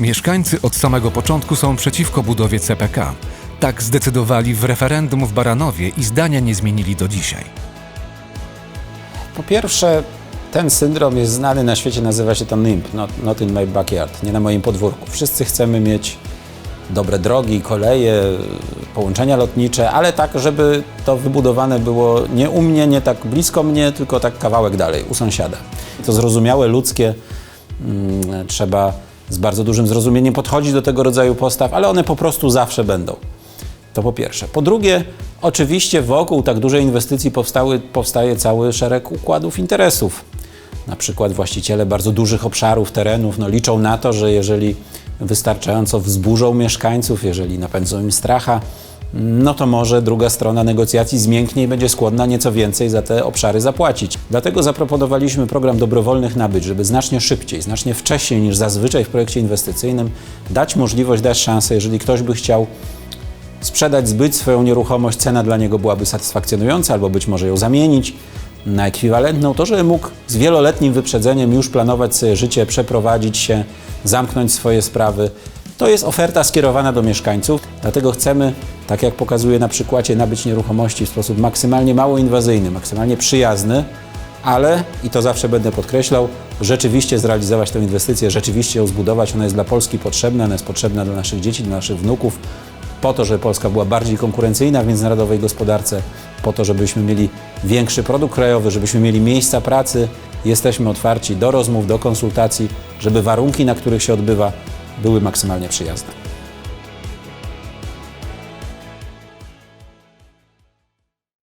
Mieszkańcy od samego początku są przeciwko budowie CPK. Tak zdecydowali w referendum w Baranowie i zdania nie zmienili do dzisiaj. Po pierwsze, ten syndrom jest znany na świecie, nazywa się to NIMP, not, not in my backyard, nie na moim podwórku. Wszyscy chcemy mieć dobre drogi, koleje, połączenia lotnicze, ale tak, żeby to wybudowane było nie u mnie, nie tak blisko mnie, tylko tak kawałek dalej, u sąsiada. To zrozumiałe, ludzkie, mm, trzeba z bardzo dużym zrozumieniem podchodzić do tego rodzaju postaw, ale one po prostu zawsze będą. To po pierwsze. Po drugie, oczywiście wokół tak dużej inwestycji powstały, powstaje cały szereg układów interesów. Na przykład właściciele bardzo dużych obszarów, terenów no, liczą na to, że jeżeli wystarczająco wzburzą mieszkańców, jeżeli napędzą im stracha, no to może druga strona negocjacji zmięknie i będzie skłonna nieco więcej za te obszary zapłacić. Dlatego zaproponowaliśmy program dobrowolnych nabyć, żeby znacznie szybciej, znacznie wcześniej niż zazwyczaj w projekcie inwestycyjnym dać możliwość, dać szansę, jeżeli ktoś by chciał sprzedać, zbyć swoją nieruchomość, cena dla niego byłaby satysfakcjonująca, albo być może ją zamienić na ekwiwalentną, to żeby mógł z wieloletnim wyprzedzeniem już planować sobie życie, przeprowadzić się, zamknąć swoje sprawy. To jest oferta skierowana do mieszkańców, dlatego chcemy, tak jak pokazuję na przykładzie, nabyć nieruchomości w sposób maksymalnie mało inwazyjny, maksymalnie przyjazny, ale, i to zawsze będę podkreślał, rzeczywiście zrealizować tę inwestycję, rzeczywiście ją zbudować. Ona jest dla Polski potrzebna, ona jest potrzebna dla naszych dzieci, dla naszych wnuków, po to, żeby Polska była bardziej konkurencyjna w międzynarodowej gospodarce, po to, żebyśmy mieli większy produkt krajowy, żebyśmy mieli miejsca pracy. Jesteśmy otwarci do rozmów, do konsultacji, żeby warunki, na których się odbywa, były maksymalnie przyjazne.